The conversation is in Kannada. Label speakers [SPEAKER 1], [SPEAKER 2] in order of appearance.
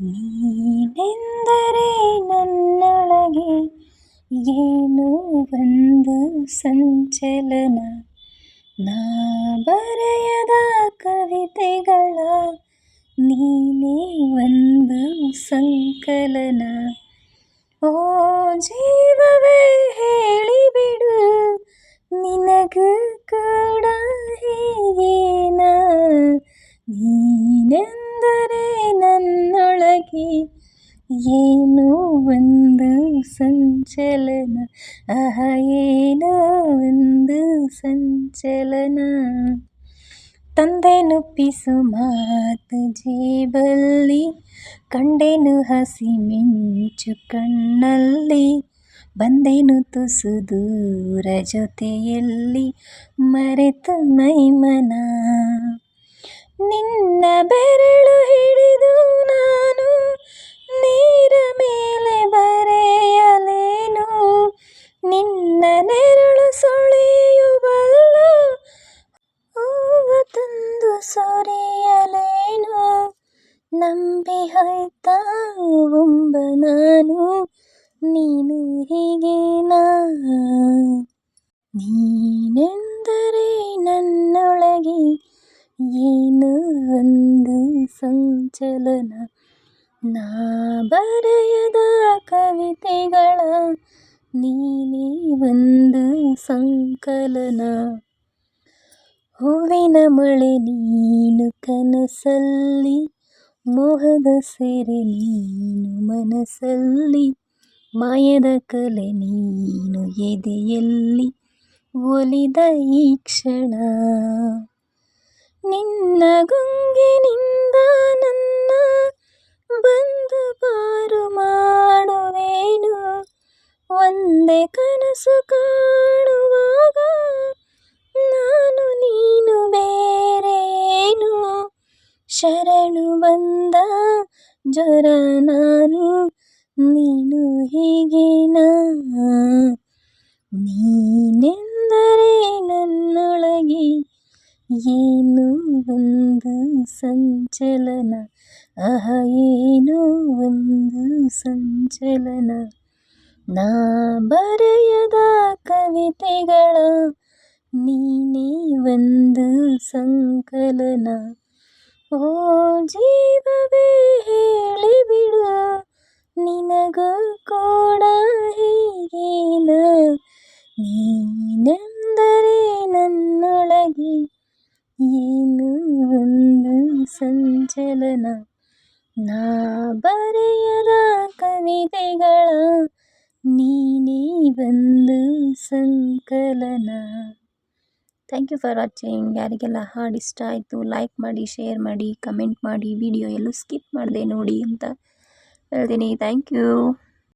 [SPEAKER 1] ನೀನೆಂದರೆ ನನ್ನೊಳಗೆ ಏನೋ ಒಂದು ಸಂಚಲನ? ನಾ ಬರೆಯದ ಕವಿತೆಗಳ ನೀನೇ ಒಂದು ಸಂಕಲನ ಏನೋ ಒಂದು ಸಂಚಲನ, ಆಹ, ಏನೋ ಒಂದು ಸಂಚಲನ. ತಂದೆನು ಪಿಸು ಮಾತು ಜೇಬಲ್ಲಿ ಕಂಡೆನು ಹಸಿ ಮಿಂಚು ಕಣ್ಣಲ್ಲಿ, ಬಂದೆನು ತುಸು ದೂರ ಜೊತೆಯಲ್ಲಿ, ಮರೆತು ಮೈಮನ ನಂಬಿ ಹೋಯ್ತಾವುಂಬ ನಾನು ನೀನು ಹೀಗೇನಾ? ನೀನೆಂದರೆ ನನ್ನೊಳಗೆ ಏನು ಒಂದು ಸಂಚಲನ? ನಾ ಬರೆಯದ ಕವಿತೆಗಳ ನೀನೇ ಒಂದು ಸಂಕಲನ? ಹೂವಿನ ಮಳೆ ನೀನು ಕನಸಲ್ಲಿ ಮೋಹದ ಸೆರೆ ನೀನು ಮನಸ್ಸಲ್ಲಿ, ಮಾಯದ ಕಲೆ ನೀನು ಎದೆಯಲ್ಲಿ ಒಲಿದ ಈ ಕ್ಷಣ. ನಿನ್ನ ಗುಂಗಿನಿಂದ ನನ್ನ ಬಂದು ಪಾರು ಮಾಡುವೇನು. ಒಂದೇ ಕನಸು ಕಾಣುವಾಗ ನಾನು ನೀನು ಬೇರೇನು. ಶರಣು ಜ್ವರ ನಾನು ನೀನು ಹೀಗೆ ನೀನೆಂದರೆ ನನ್ನೊಳಗೆ ಏನು ಒಂದು ಸಂಚಲನ? ಅಹ ಏನೋ ಒಂದು ಸಂಚಲನ? ನಾ ಬರೆಯದ ಕವಿತೆಗಳ ನೀನೇ ಒಂದು ಸಂಕಲನ. ಓ ಜೀವವೇ ಹೇಳಿಬಿಡು ನಿನಗೂ ಕೂಡ ಹೀಗೇನ ನೀನೆಂದರೆ ನನ್ನೊಳಗೆ ಏನೋ ಒಂದು ಸಂಚಲನ ನಾ ಬರೆಯದ ಕವಿತೆಗಳ ನೀನೇ ಒಂದು ಸಂಕಲನ ಥ್ಯಾಂಕ್ ಯು ಫಾರ್ ವಾಚಿಂಗ್. ಯಾರಿಗೆಲ್ಲ ಹಾಡು ಇಷ್ಟ ಆಯಿತು ಲೈಕ್ ಮಾಡಿ ಶೇರ್ ಮಾಡಿ ಕಮೆಂಟ್ ಮಾಡಿ ವಿಡಿಯೋ ಎಲ್ಲೂ ಸ್ಕಿಪ್ ಮಾಡಿದೆ ನೋಡಿ ಅಂತ ಹೇಳ್ತೀನಿ. Thank you.